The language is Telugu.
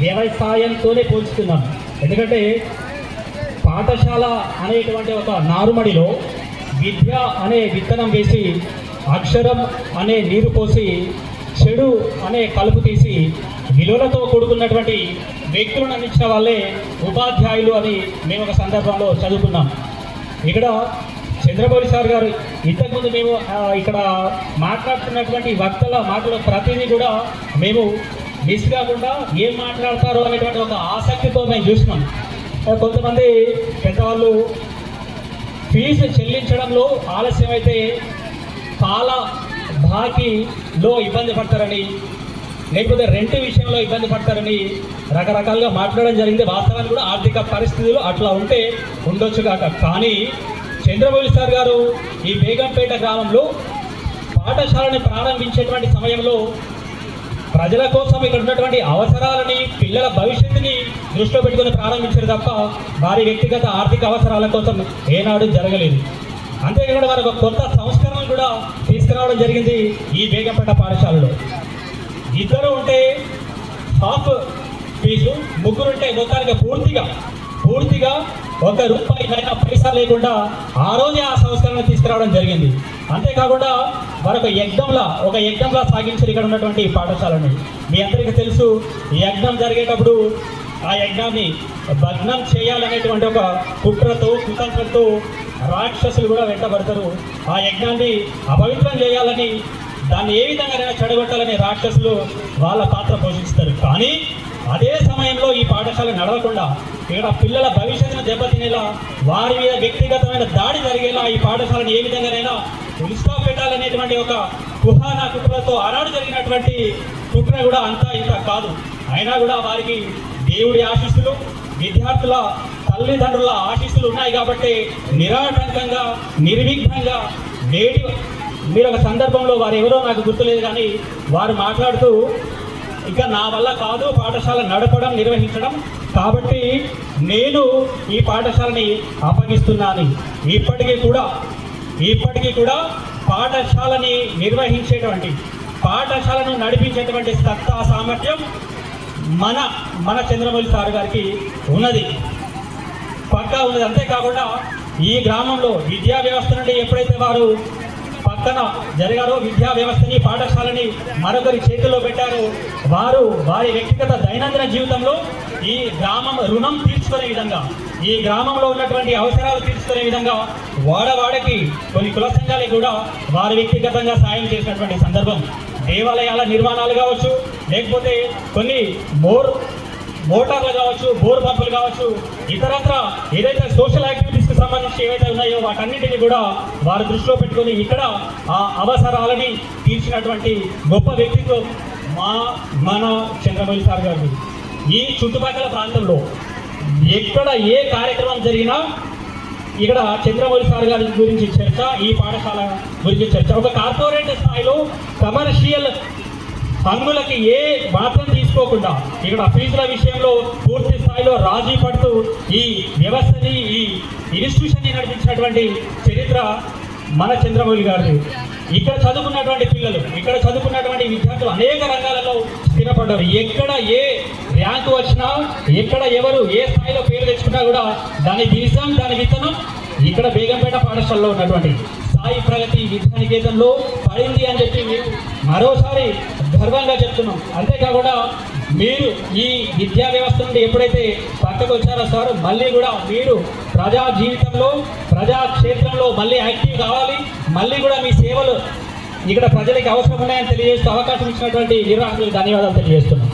వ్యవసాయంతోనే పోల్చుతున్నాను ఎందుకంటే పాఠశాల అనేటువంటి ఒక నారుమడిలో విద్య అనే విత్తనం వేసి అక్షరం అనే నీరు పోసి చెడు అనే కలుపు తీసి విలువలతో కూడుకున్నటువంటి వ్యక్తులను అందించిన వాళ్ళే ఉపాధ్యాయులు అని మేము ఒక సందర్భంలో చదువుకున్నాం. ఇక్కడ చంద్రబాబు సార్ గారు ఇంతకుముందు మేము ఇక్కడ మాట్లాడుతున్నటువంటి వక్తల మాటల ప్రతిదీ కూడా మేము మిస్ కాకుండా ఏం మాట్లాడతారో అనేటువంటి ఒక ఆసక్తితో మేము చూసినాం. కొంతమంది పెద్దవాళ్ళు ఫీజు చెల్లించడంలో ఆలస్యం అయితే కాల బాకీలో ఇబ్బంది పడతారని లేకపోతే రెంట్ విషయంలో ఇబ్బంది పడతారని రకరకాలుగా మాట్లాడడం జరిగింది. వాస్తవానికి కూడా ఆర్థిక పరిస్థితులు అట్లా ఉంటే ఉండొచ్చు కాక. కానీ చంద్రబాబు సార్ గారు ఈ బేగంపేట గ్రామంలో పాఠశాలని ప్రారంభించేటువంటి సమయంలో ప్రజల కోసం ఇక్కడ ఉన్నటువంటి అవసరాలని పిల్లల భవిష్యత్తుని దృష్టిలో పెట్టుకుని ప్రారంభించారు తప్ప వారి వ్యక్తిగత ఆర్థిక అవసరాల కోసం ఏనాడు జరగలేదు. అంతేకాకుండా వారు ఒక కొత్త సంస్కరణలు కూడా తీసుకురావడం జరిగింది ఈ బేగంపేట పాఠశాలలో. ఇద్దరు ఉంటే హాఫ్ ఫీజు ముగ్గురు ఉంటే మొత్తానికి పూర్తిగా పూర్తిగా ఒక రూపాయి అయినా పైసా లేకుండా ఆ రోజే ఆ సంస్కరణ తీసుకురావడం జరిగింది. అంతేకాకుండా మరొక యజ్ఞంలా ఒక యజ్ఞంలా సాగించారు ఇక్కడ ఉన్నటువంటి పాఠశాలని. మీ అందరికీ తెలుసు ఈ యజ్ఞం జరిగేటప్పుడు ఆ యజ్ఞాన్ని భగ్నం చేయాలనేటువంటి ఒక కుట్రతో కుతంత్రంతో రాక్షసులు కూడా వెంటబడతారు. ఆ యజ్ఞాన్ని అపవిత్రం చేయాలని దాన్ని ఏ విధంగా చెడగొట్టాలని రాక్షసులు వాళ్ళ పాత్ర పోషిస్తారు. కానీ అదే సమయంలో ఈ పాఠశాల నడవకుండా ఇక్కడ పిల్లల భవిష్యత్తును దెబ్బతినేలా వారి మీద వ్యక్తిగతమైన దాడి జరిగేలా ఈ పాఠశాలను ఏ విధంగానైనా ఉల్స్టా పెట్టాలనేటువంటి ఒక కుహానా కుట్రతో ఆనాడు జరిగినటువంటి కుట్ర కూడా అంతా ఇంత కాదు. అయినా కూడా వారికి దేవుడి ఆశీస్సులు విద్యార్థుల తల్లిదండ్రుల ఆశీస్సులు ఉన్నాయి కాబట్టి నిరాటంకంగా నిర్విఘ్నంగా నేటి మీరు ఒక సందర్భంలో వారు ఎవరో నాకు గుర్తులేదు కానీ వారు మాట్లాడుతూ ఇక నా వల్ల కాదు పాఠశాల నడపడం నిర్వహించడం. కాబట్టి నేను ఈ పాఠశాలని అప్పగిస్తున్నాను. ఇప్పటికీ కూడా ఇప్పటికీ కూడా పాఠశాలని నిర్వహించేటువంటి పాఠశాలను నడిపించేటువంటి సత్తా సామర్థ్యం మన మన చంద్రమౌళి సార్ గారికి ఉన్నది. పక్కా ఉన్నది. అంతేకాకుండా ఈ గ్రామంలో విద్యా వ్యవస్థ నుండి ఎప్పుడైతే వారు పక్కన జరిగారో విద్యా వ్యవస్థని పాఠశాలని మరొకరి చేతిలో పెట్టారో వారు వారి వ్యక్తిగత దైనందిన జీవితంలో ఈ గ్రామం రుణం తీర్చుకునే విధంగా ఈ గ్రామంలో ఉన్నటువంటి అవసరాలు తీర్చుకునే విధంగా వాడవాడకి కొన్ని కుల సంఘాలకు కూడా వారు వ్యక్తిగతంగా సాయం చేసినటువంటి సందర్భం. దేవాలయాల నిర్మాణాలు కావచ్చు లేకపోతే కొన్ని మోర్ మోటార్లు కావచ్చు బోర్ పంపులు కావచ్చు ఇతరత్ర ఏదైతే సోషల్ యాక్టివిటీస్కి సంబంధించి ఏవైతే ఉన్నాయో వాటన్నిటిని కూడా వారు దృష్టిలో పెట్టుకొని ఇక్కడ ఆ అవసరాలని తీర్చినటువంటి గొప్ప వ్యక్తిత్వం మా మన చంద్రబాబు సార్ గారు. ఈ చుట్టుపక్కల ప్రాంతంలో ఎక్కడ ఏ కార్యక్రమం జరిగినా ఇక్కడ చంద్రమౌళి సార్ గారి గురించి చర్చ ఈ పాఠశాల గురించి చర్చ. ఒక కార్పొరేట్ స్థాయిలో కమర్షియల్ హంగులకి ఏ మాత్రం తీసుకోకుండా ఇక్కడ ఫీజుల విషయంలో పూర్తి స్థాయిలో రాజీ పడుతూ ఈ వ్యవస్థని ఈ ఇన్స్టిట్యూషన్ని నడిపించినటువంటి చరిత్ర మన చంద్రమౌళి గారిది. ఇక్కడ చదువుకున్నటువంటి పిల్లలు ఇక్కడ చదువుకున్నటువంటి విద్యార్థులు అనేక రంగాలలో స్థిరపడ్డారు. ఎక్కడ ఏ ర్యాంకు వచ్చినా ఎక్కడ ఎవరు ఏ స్థాయిలో పేరు తెచ్చుకున్నా కూడా దాని దీసం దాని విత్తనం ఇక్కడ బేగంపేట పాఠశాలలో ఉన్నటువంటి సాయి ప్రగతి విద్యానికేతన్లో పడింది అని చెప్పి మీరు మరోసారి గర్వంగా చెప్తున్నాం. అంతేకాకుండా మీరు ఈ విద్యా వ్యవస్థ నుండి ఎప్పుడైతే పక్కకు వచ్చారో సార్ మళ్ళీ కూడా మీరు ప్రజా జీవితంలో ప్రజా క్షేత్రంలో మళ్ళీ యాక్టివ్ కావాలి. మళ్ళీ కూడా మీ సేవలు ఇక్కడ ప్రజలకు అవసరం ఉన్నాయని తెలియజేస్తూ అవకాశం ఇచ్చినటువంటి నిర్వాహకులకు ధన్యవాదాలు తెలియజేస్తున్నాం.